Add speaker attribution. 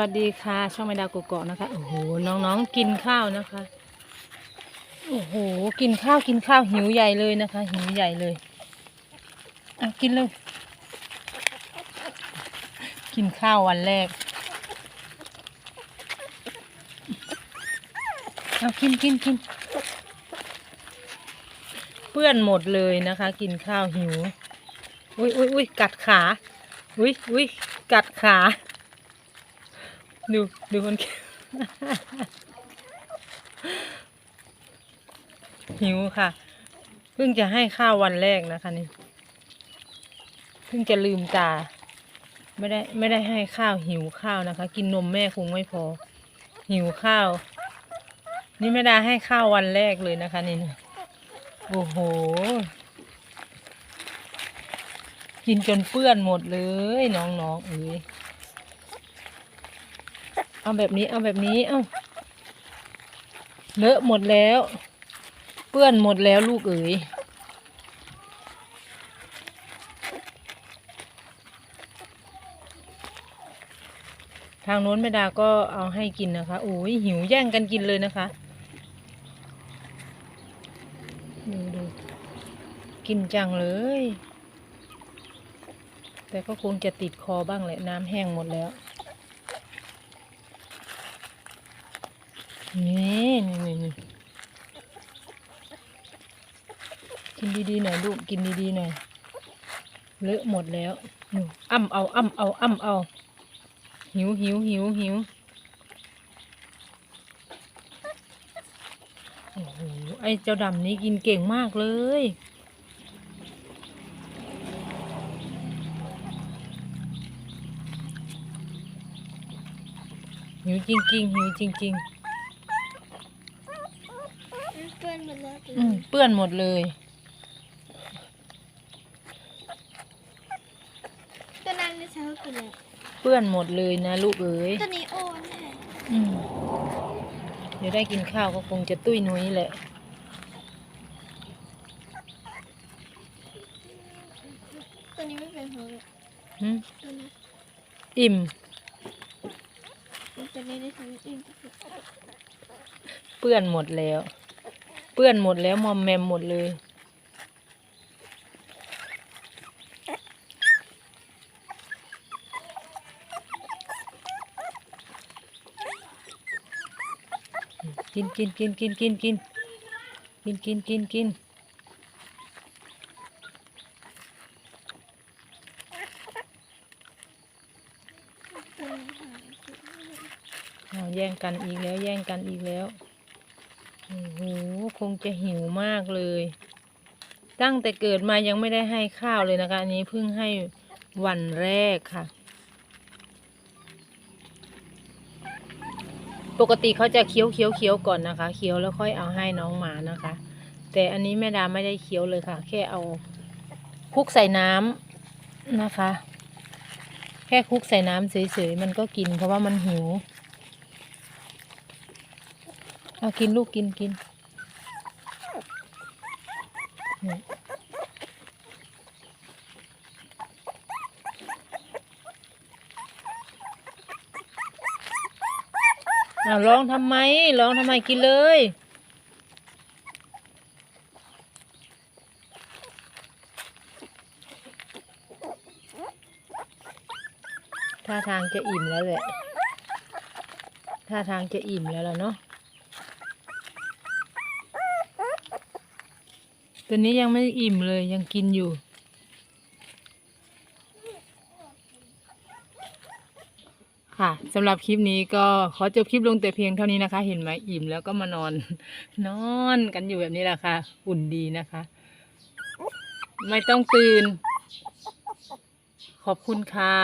Speaker 1: วัสดีค่ะ ช่องไม่ดาวกกอกนะคะ โอ้โห น้องๆ กินข้าวนะคะ โอ้โห กินข้าวกินข้าวหิวใหญ่เลยนะคะ หิวใหญ่เลยเอะกินเลย กินข้าววันแรกเอากินกินกินเปื้อนหมดเลยนะคะ กินข้าวหิว อุ้ยอุ้ยอุ้ยกัดขา อุ้ยอุ้ยกัดขา ดูดูคนกินหิวค่ะ เพิ่งจะให้ข้าววันแรกนะคะนี่ เพิ่งจะลืมตา ไม่ได้ไม่ได้ให้ข้าวหิวข้าวนะคะ กินนมแม่คงไม่พอ หิวข้าว นี่ไม่ได้ให้ข้าววันแรกเลยนะคะนี่โอ้โห กินจนเปื้อนหมดเลยน้องๆเอ้ย เอาแบบนี้เอาแบบนี้ เอาเลอะหมดแล้ว เปื้อนหมดแล้วลูกเอ๋ยทางโน้นแม่ดาก็เอาให้กินนะคะโอ้ยหิวแย่งกันกินเลยนะคะดูดูกินจังเลย แต่ก็คงจะติดคอบ้างแหละน้ำแห้งหมดแล้ว นี่นี่นี่กินดีๆหน่อยลูกกินดีๆหน่อยเลอะหมดแล้วนู่นอ้ำเอาอ้ำเอาอ้ำเอา หิวหิวหิวหิวโอ้โหไอ้เจ้าดำนี้กินเก่งมากเลยหิวจริงๆหิวจริง ๆ
Speaker 2: เปื้อน หมดแล้ว
Speaker 1: อืมเปื้อนหมดเลย
Speaker 2: ตัวนั้นไม่ใช่กินเลย
Speaker 1: เปื้อนหมดเลยนะลูกเอ๋ย
Speaker 2: ตัวนี้โอนแน่
Speaker 1: อืมเดี๋ยวได้กินข้าวก็คงจะตุ้ยนุ้ยแหละ
Speaker 2: ตัวนี้ไม่เป็นหัวเลย
Speaker 1: หึ
Speaker 2: ตัวนี้
Speaker 1: อิ่ม
Speaker 2: ตัวนี้ได้ทำอิ่มที่สุด
Speaker 1: เปื้อนหมดแล้ว เปื้อนหมดแล้วมอมแมมหมดเลย กินกินกินกินกินกินกินกินกินกินเอาแย่งกันอีกแล้วแย่งกันอีกแล้ว โอ้โหคงจะหิวมากเลย ตั้งแต่เกิดมายังไม่ได้ให้ข้าวเลยนะคะ อันนี้เพิ่งให้วันแรกค่ะ ปกติเขาจะเคี้ยวเคี้ยวเคี้ยวก่อนนะคะเคี้ยวแล้วค่อยเอาให้น้องหมานะคะ แต่อันนี้แม่ดาไม่ได้เคี้ยวเลยค่ะ แค่เอาคลุกใส่น้ำนะคะ แค่คลุกใส่น้ำเฉยๆมันก็กินเพราะว่ามันหิว เอากินลูกกินกินเอาร้องทำไมร้องทำไมกินเลย ท่าทางจะอิ่มแล้วแหละ ท่าทางจะอิ่มแล้วล่ะเนาะ ตัวนี้ยังไม่อิ่มเลยยังกินอยู่ ค่ะสำหรับคลิปนี้ก็ขอจบคลิปลงแต่เพียงเท่านี้นะคะ เห็นไหมอิ่มแล้วก็มานอน นอนกันอยู่แบบนี้แหละค่ะ อุ่นดีนะคะ ไม่ต้องตื่น ขอบคุณค่ะ